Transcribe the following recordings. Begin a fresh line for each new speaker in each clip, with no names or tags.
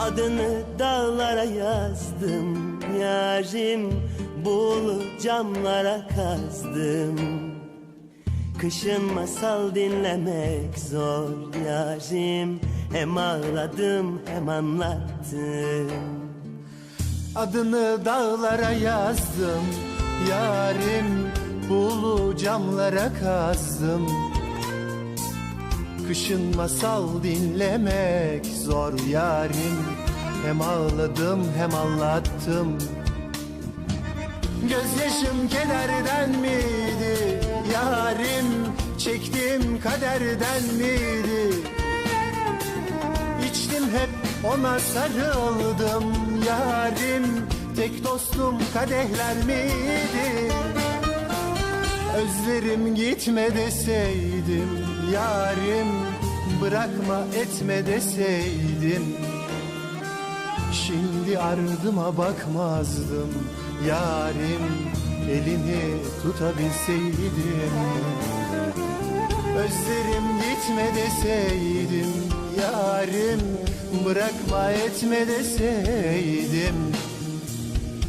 Adını dağlara yazdım yarim Bulu camlara kazdım. Kışın masal dinlemek zor yarim Hem ağladım hem anlattım.
Adını dağlara yazdım Yarim Bulu camlara kazdım. Kışın masal dinlemek zor yarim. Hem ağladım hem anlattım. Gözyaşım kederden miydi? Yarim Çektim kaderden miydi? İçtim hep ona sarıldım. Yarim Tek dostum kadehler miydi? Özlerim gitme deseydim yarim Bırakma etme deseydim. Şimdi ardıma bakmazdım yarim Elini tutabilseydim. Özlerim gitme deseydim yarim Bırakma etme deseydim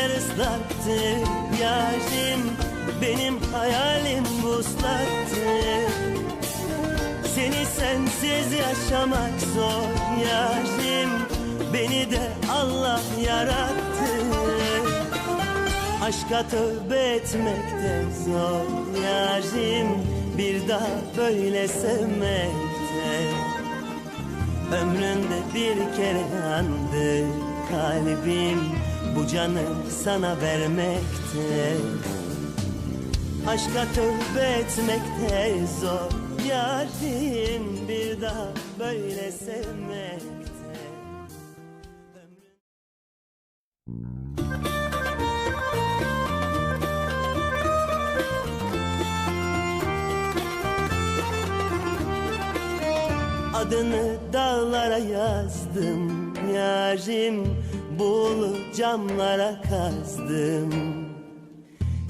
gözler ıslattı yarim Benim hayalim vuslattı Seni sensiz yaşamak zor. Yarim Beni de Allah yarattı. Aşka tövbe etmek de zor. Yarim Bir daha böyle sevmekte Ömründe bir kere yandı kalbim Bu canı sana vermekte. Aşka tövbe etmekte zor. Yarim bir daha böyle sevmekte. Adını dağlara yazdım. Yarim Bulu camlara kazdım.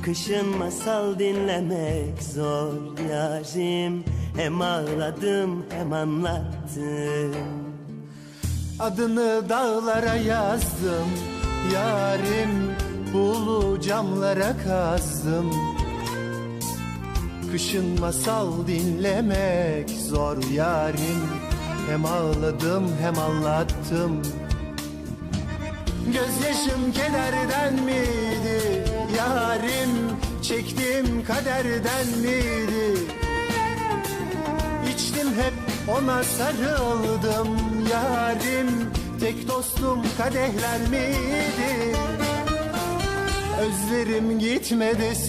Kışın masal dinlemek zor yarim. Hem ağladım hem anlattım.
Adını dağlara yazdım. Yarim Bulu camlara kazdım. Kışın masal dinlemek zor yarim. Hem ağladım hem anlattım Gözyaşım kederden miydi? Yarim Çektim kaderden miydi? İçtim hep ona sarıldım yarim Tek dostum kadehler miydi? Özlerim gitme desin